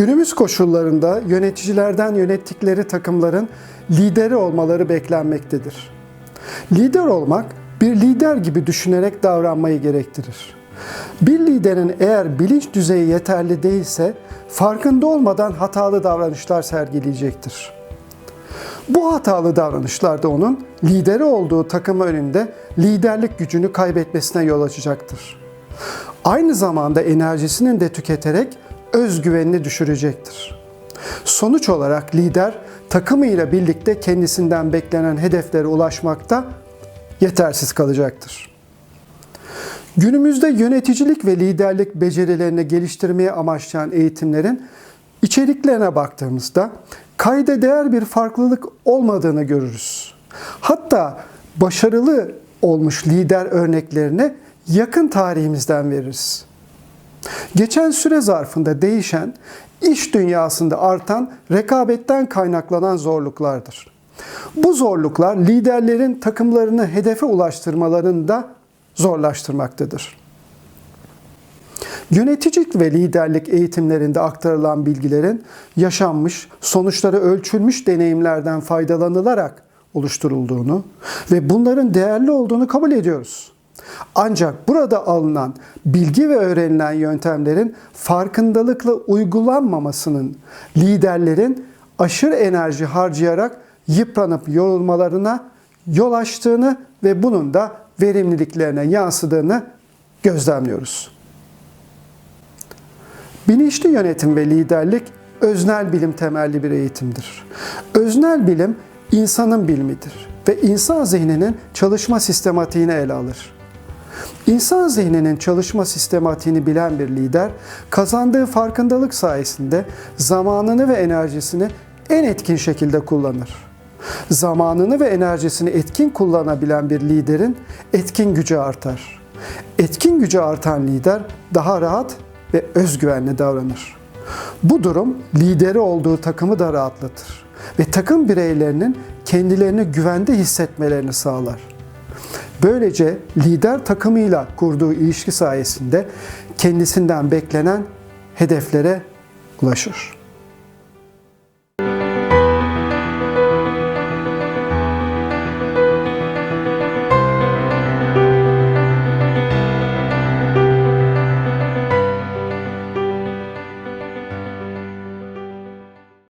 Günümüz koşullarında yöneticilerden yönettikleri takımların lideri olmaları beklenmektedir. Lider olmak bir lider gibi düşünerek davranmayı gerektirir. Bir liderin eğer bilinç düzeyi yeterli değilse farkında olmadan hatalı davranışlar sergileyecektir. Bu hatalı davranışlar da onun lideri olduğu takım önünde liderlik gücünü kaybetmesine yol açacaktır. Aynı zamanda enerjisini de tüketerek özgüvenini düşürecektir. Sonuç olarak lider takımıyla birlikte kendisinden beklenen hedeflere ulaşmakta yetersiz kalacaktır. Günümüzde yöneticilik ve liderlik becerilerini geliştirmeye amaçlayan eğitimlerin içeriklerine baktığımızda kayda değer bir farklılık olmadığını görürüz. Hatta başarılı olmuş lider örneklerini yakın tarihimizden veririz. Geçen süre zarfında değişen, iş dünyasında artan rekabetten kaynaklanan zorluklardır. Bu zorluklar liderlerin takımlarını hedefe ulaştırmalarını da zorlaştırmaktadır. Yöneticilik ve liderlik eğitimlerinde aktarılan bilgilerin yaşanmış, sonuçları ölçülmüş deneyimlerden faydalanılarak oluşturulduğunu ve bunların değerli olduğunu kabul ediyoruz. Ancak burada alınan bilgi ve öğrenilen yöntemlerin farkındalıkla uygulanmamasının liderlerin aşırı enerji harcayarak yıpranıp yorulmalarına yol açtığını ve bunun da verimliliklerine yansıdığını gözlemliyoruz. Bilinçli yönetim ve liderlik öznel bilim temelli bir eğitimdir. Öznel bilim insanın bilimidir ve insan zihninin çalışma sistematiğini ele alır. İnsan zihninin çalışma sistematiğini bilen bir lider, kazandığı farkındalık sayesinde zamanını ve enerjisini en etkin şekilde kullanır. Zamanını ve enerjisini etkin kullanabilen bir liderin etkin gücü artar. Etkin gücü artan lider daha rahat ve özgüvenli davranır. Bu durum lideri olduğu takımı da rahatlatır ve takım bireylerinin kendilerini güvende hissetmelerini sağlar. Böylece lider takımıyla kurduğu ilişki sayesinde kendisinden beklenen hedeflere ulaşır.